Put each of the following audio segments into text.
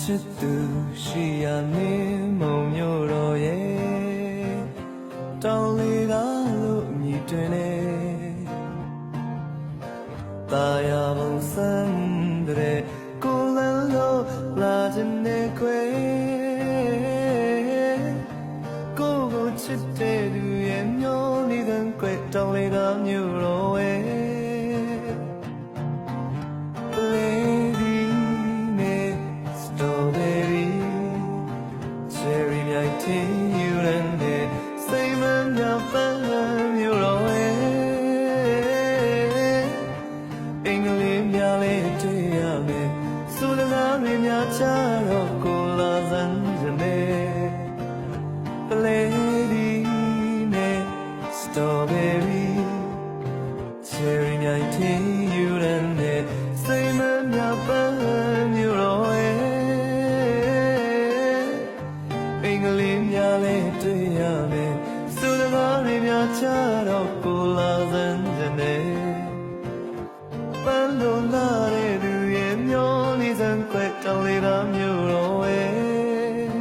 ချစ်သူရှိရမင်းမုံမျိုးတော်ရဲ့တောင်းလေးကားလို့မြည်တွင်နေตายาပုံစံတဲ့ကိုလန်းလို့လာခြင်းနဲ့ခွေကိုကိုချစ်တဲ့သူရဲ့မျိုးနေတဲ့ခွေတောင်းလေးကားမျိုးတော် ော် မြိုက်တင်ယူရတဲ့စိတ်မမြောက်ပန်းမျိုးတော်ရဲ့အင်္ဂလိပ်များလေးတွေ့ရမယ်စူလနာမင်းများချတော့ကိုလာစမ်းကြနေ Lady me strawberry cherry မြိုက်တင်ယူ ရမယ်စူလမားတွေများချတော့ကိုလာစမ်းကြနေပန်းလုံးလာတဲ့သူရဲ့မျောလေးစံခွဲတောင်းလေးကမျိုးတော်ရဲ့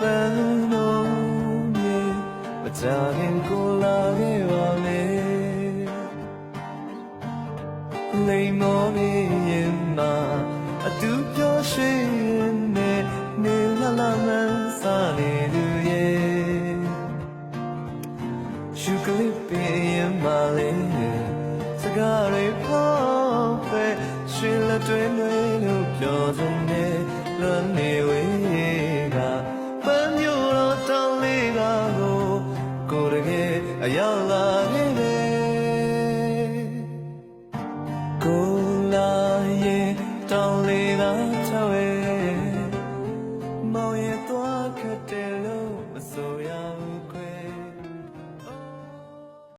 ပန်းလုံးမြေမကြခင်ကိုလာခဲ့ပါမယ်လိမ်မောနေ တွေပေါ်ပဲရှင်လက်တွင်တွေလို့ပြောစနေလွန်နေဝေးကပန်းမျိုးတော့တောင်းလေးကကိုကိုယ်တကယ်အရောက်လာခဲ့တယ်ကိုလာရဲ့တောင်းလေးသာချဝဲမောင်ရဲ့သွားခတ်တယ်လို့မ